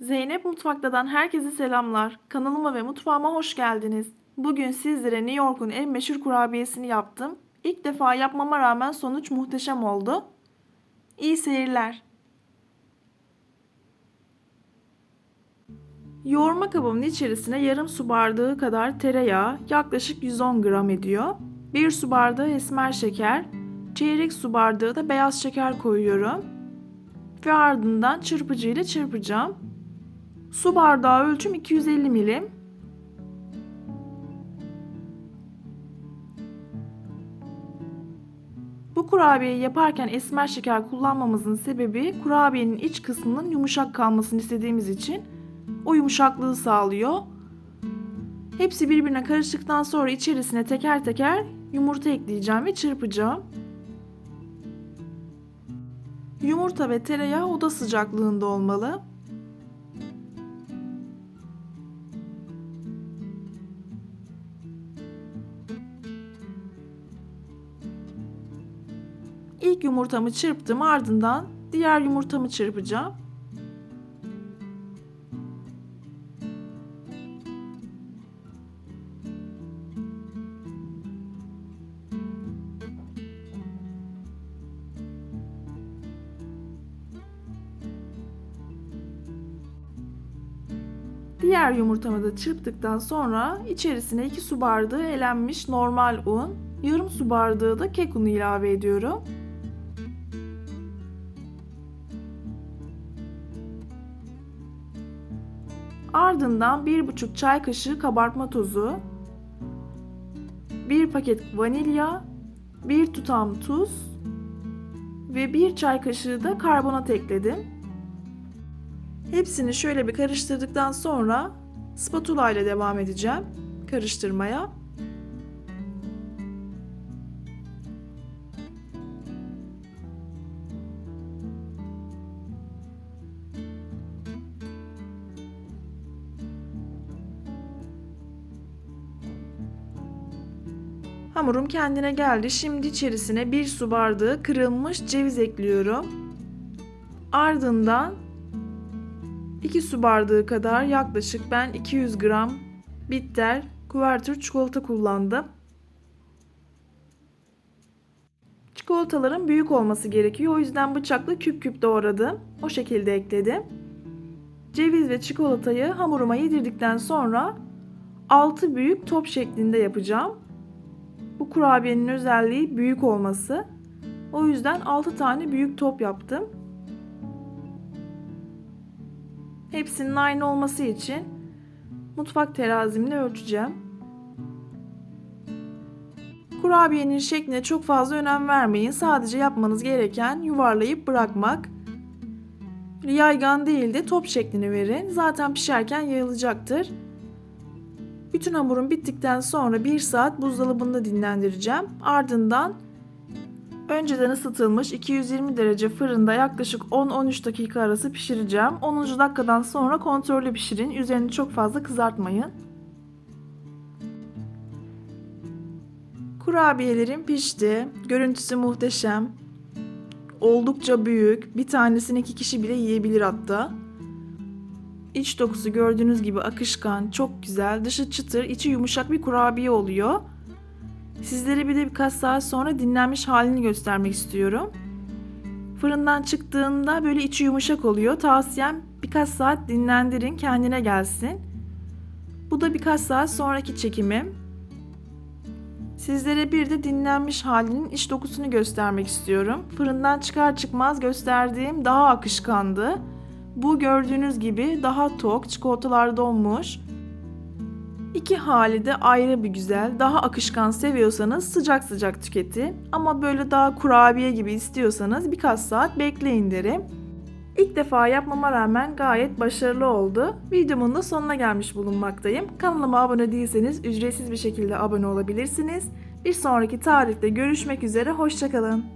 Zeynep Mutfakta'dan herkese selamlar. Kanalıma ve mutfağıma hoş geldiniz. Bugün sizlere New York'un en meşhur kurabiyesini yaptım. İlk defa yapmama rağmen sonuç muhteşem oldu. İyi seyirler. Yoğurma kabımın içerisine yarım su bardağı kadar tereyağı yaklaşık 110 gram ediyor. 1 su bardağı esmer şeker, çeyrek su bardağı da beyaz şeker koyuyorum. Ve ardından çırpıcı ile çırpacağım. Su bardağı ölçüm 250 milim. Bu kurabiyeyi yaparken esmer şeker kullanmamızın sebebi kurabiyenin iç kısmının yumuşak kalmasını istediğimiz için o yumuşaklığı sağlıyor. Hepsi birbirine karıştıktan sonra içerisine teker teker yumurta ekleyeceğim ve çırpacağım. Yumurta ve tereyağı oda sıcaklığında olmalı. İlk yumurtamı çırptım ardından diğer yumurtamı çırpacağım. Diğer yumurtamı da çırptıktan sonra içerisine 2 su bardağı elenmiş normal un, yarım su bardağı da kek unu ilave ediyorum. Ardından 1,5 çay kaşığı kabartma tozu, 1 paket vanilya, 1 tutam tuz ve 1 çay kaşığı da karbonat ekledim. Hepsini şöyle bir karıştırdıktan sonra spatula ile devam edeceğim karıştırmaya. Hamurum kendine geldi. Şimdi içerisine bir su bardağı kırılmış ceviz ekliyorum. Ardından 2 su bardağı kadar yaklaşık ben 200 gram bitter kuvertür çikolata kullandım. Çikolataların büyük olması gerekiyor. O yüzden bıçakla küp küp doğradım. O şekilde ekledim. Ceviz ve çikolatayı hamuruma yedirdikten sonra 6 büyük top şeklinde yapacağım. Bu kurabiyenin özelliği büyük olması. O yüzden 6 tane büyük top yaptım. Hepsinin aynı olması için mutfak terazimle ölçeceğim. Kurabiyenin şekline çok fazla önem vermeyin. Sadece yapmanız gereken yuvarlayıp bırakmak. Yaygan değil de top şeklini verin. Zaten pişerken yayılacaktır. Bütün hamurum bittikten sonra 1 saat buzdolabında dinlendireceğim. Ardından önceden ısıtılmış 220 derece fırında yaklaşık 10-13 dakika arası pişireceğim. 10. dakikadan sonra kontrollü pişirin. Üzerini çok fazla kızartmayın. Kurabiyelerim pişti. Görüntüsü muhteşem. Oldukça büyük. Bir tanesini iki kişi bile yiyebilir hatta. İç dokusu gördüğünüz gibi akışkan, çok güzel. Dışı çıtır, içi yumuşak bir kurabiye oluyor. Sizlere bir de birkaç saat sonra dinlenmiş halini göstermek istiyorum. Fırından çıktığında böyle içi yumuşak oluyor. Tavsiyem birkaç saat dinlendirin kendine gelsin. Bu da birkaç saat sonraki çekimim. Sizlere bir de dinlenmiş halinin iç dokusunu göstermek istiyorum. Fırından çıkar çıkmaz gösterdiğim daha akışkandı. Bu gördüğünüz gibi daha tok, çikolatalar donmuş. İki hali de ayrı bir güzel. Daha akışkan seviyorsanız sıcak sıcak tüketin. Ama böyle daha kurabiye gibi istiyorsanız birkaç saat bekleyin derim. İlk defa yapmama rağmen gayet başarılı oldu. Videomun da sonuna gelmiş bulunmaktayım. Kanalıma abone değilseniz ücretsiz bir şekilde abone olabilirsiniz. Bir sonraki tarifte görüşmek üzere, hoşçakalın.